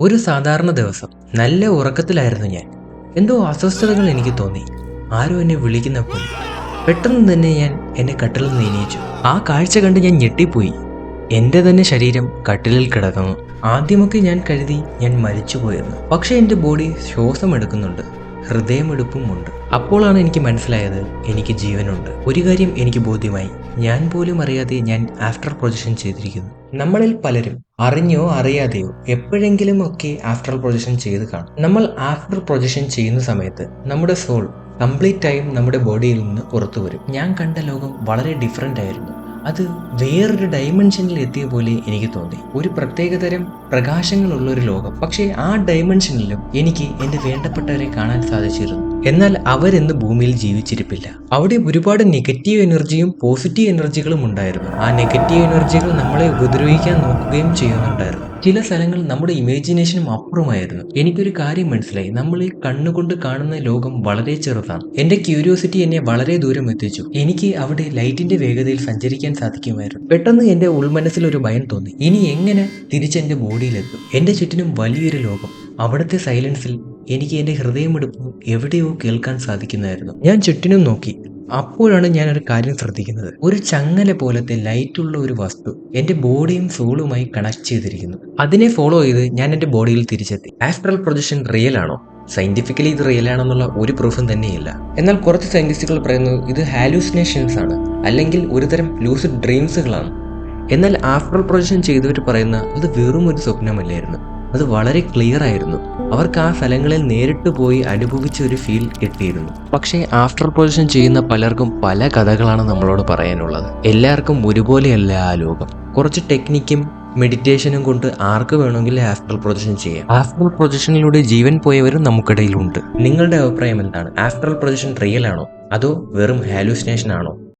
ഒരു സാധാരണ ദിവസം. നല്ല ഉറക്കത്തിലായിരുന്നു ഞാൻ. എന്തോ അസ്വസ്ഥതകൾ എനിക്ക് തോന്നി. ആരോ എന്നെ വിളിക്കുന്നപ്പോൾ പെട്ടെന്ന് തന്നെ ഞാൻ എന്നെ കട്ടിലിൽ നിന്ന് എണീച്ചു. ആ കാഴ്ച കണ്ട് ഞാൻ ഞെട്ടിപ്പോയി. എന്റെ തന്നെ ശരീരം കട്ടിലിൽ കിടക്കുന്നു. ആദ്യമൊക്കെ ഞാൻ കരുതി ഞാൻ മരിച്ചു മരിച്ചുപോയെന്ന്. പക്ഷെ എന്റെ ബോഡി ശ്വാസം എടുക്കുന്നുണ്ട്. ഹൃദയമെടുപ്പുമുണ്ട്. അപ്പോഴാണ് എനിക്ക് മനസ്സിലായത് എനിക്ക് ജീവനുണ്ട്. ഒരു കാര്യം എനിക്ക് ബോധ്യമായി. ഞാൻ പോലും അറിയാതെ ഞാൻ ആഫ്റ്റർ പ്രൊജക്ഷൻ ചെയ്തിരിക്കുന്നു. നമ്മളിൽ പലരും അറിഞ്ഞോ അറിയാതെയോ എപ്പോഴെങ്കിലും ഒക്കെ ആഫ്റ്റർ പ്രൊജക്ഷൻ ചെയ്ത് കാണും. നമ്മൾ ആഫ്റ്റർ പ്രൊജക്ഷൻ ചെയ്യുന്ന സമയത്ത് നമ്മുടെ സോൾ കംപ്ലീറ്റ് ആയും നമ്മുടെ ബോഡിയിൽ നിന്ന് പുറത്തു വരും ഞാൻ കണ്ട ലോകം വളരെ ഡിഫറെന്റ് ആയിരുന്നു. അത് വേറൊരു ഡൈമെൻഷനിൽ എത്തിയ പോലെ എനിക്ക് തോന്നി. ഒരു പ്രത്യേകതരം പ്രകാശങ്ങളുള്ള ഒരു ലോകം. പക്ഷേ ആ ഡൈമെൻഷനിലും എനിക്ക് എന്റെ വേണ്ടപ്പെട്ടവരെ കാണാൻ സാധിച്ചിരുന്നു. എന്നാൽ അവരെന്ന് ഭൂമിയിൽ ജീവിച്ചിരിപ്പില്ല. അവിടെ ഒരുപാട് നെഗറ്റീവ് എനർജിയും പോസിറ്റീവ് എനർജികളും ഉണ്ടായിരുന്നു. ആ നെഗറ്റീവ് എനർജികൾ നമ്മളെ ഉപദ്രവിക്കാൻ നോക്കുകയും ചെയ്യുന്നുണ്ടായിരുന്നു. ചില സ്ഥലങ്ങൾ നമ്മുടെ ഇമാജിനേഷനും അപ്പുറമായിരുന്നു. എനിക്കൊരു കാര്യം മനസ്സിലായി. നമ്മൾ ഈ കണ്ണുകൊണ്ട് കാണുന്ന ലോകം വളരെ ചെറുതാണ്. എന്റെ ക്യൂരിയോസിറ്റി എന്നെ വളരെ ദൂരം എത്തിച്ചു. എനിക്ക് അവിടെ ലൈറ്റിന്റെ വേഗതയിൽ സഞ്ചരിക്കാൻ സാധിക്കുമായിരുന്നു. പെട്ടെന്ന് എന്റെ ഉൾമനസ്സിൽ ഒരു ഭയം തോന്നി. ഇനി എങ്ങനെ തിരിച്ചെന്റെ ബോഡിയിലെത്തും എന്റെ ചുറ്റിനും വലിയൊരു ലോകം. അവിടുത്തെ സൈലൻസിൽ എനിക്ക് എന്റെ ഹൃദയമെടുപ്പ് എവിടെയോ കേൾക്കാൻ സാധിക്കുന്നതായിരുന്നു ഞാൻ ചുറ്റിനും നോക്കി. അപ്പോഴാണ് ഞാൻ ഒരു കാര്യം ശ്രദ്ധിക്കുന്നത്. ഒരു ചങ്ങല പോലത്തെ ലൈറ്റുള്ള ഒരു വസ്തു എന്റെ ബോഡിയും സോളുമായി കണക്ട് ചെയ്തിരിക്കുന്നു. അതിനെ ഫോളോ ചെയ്ത് ഞാൻ എന്റെ ബോഡിയിൽ തിരിച്ചെത്തി. ആസ്ട്രൽ പ്രൊജക്ഷൻ റിയൽ ആണോ? സയന്റിഫിക്കലി ഇത് റിയൽ ആണെന്നുള്ള ഒരു പ്രൂഫും തന്നെയില്ല. എന്നാൽ കുറച്ച് സയന്റിസ്റ്റുകൾ പറയുന്നത് ഇത് ഹാലൂസിനേഷൻസ് ആണ്. അല്ലെങ്കിൽ ഒരുതരം ലൂസിഡ് ഡ്രീംസുകളാണ്. എന്നാൽ ആഫ്റ്റർ പ്രൊജക്ഷൻ ചെയ്തവർ പറയുന്ന അത് വെറും ഒരു സ്വപ്നമല്ലായിരുന്നു. അത് വളരെ ക്ലിയർ ആയിരുന്നു. അവർക്ക് ആ ഫലങ്ങളിൽ നേരിട്ട് പോയി അനുഭവിച്ച ഒരു ഫീൽ കിട്ടിയിരുന്നു. പക്ഷേ ആഫ്റ്റർ പൊസിഷൻ ചെയ്യുന്ന പലർക്കും പല കഥകളാണ് നമ്മളോട് പറയാനുള്ളത്. എല്ലാവർക്കും ഒരുപോലെയല്ല ആ ലോകം. കുറച്ച് ടെക്നിക്കും മെഡിറ്റേഷനും കൊണ്ട് ആർക്ക് വേണമെങ്കിലും ആഫ്റ്റർ പ്രൊജക്ഷൻ ചെയ്യാം. ആഫ്റ്റർ പ്രൊജക്ഷനിലൂടെ ജീവൻ പോയവരും നമുക്കിടയിലുണ്ട്. നിങ്ങളുടെ അഭിപ്രായം എന്താണ്? ആഫ്റ്റർ പ്രൊജക്ഷൻ റിയൽ ആണോ? അതോ വെറും ഹാലൂസിനേഷൻ ആണോ?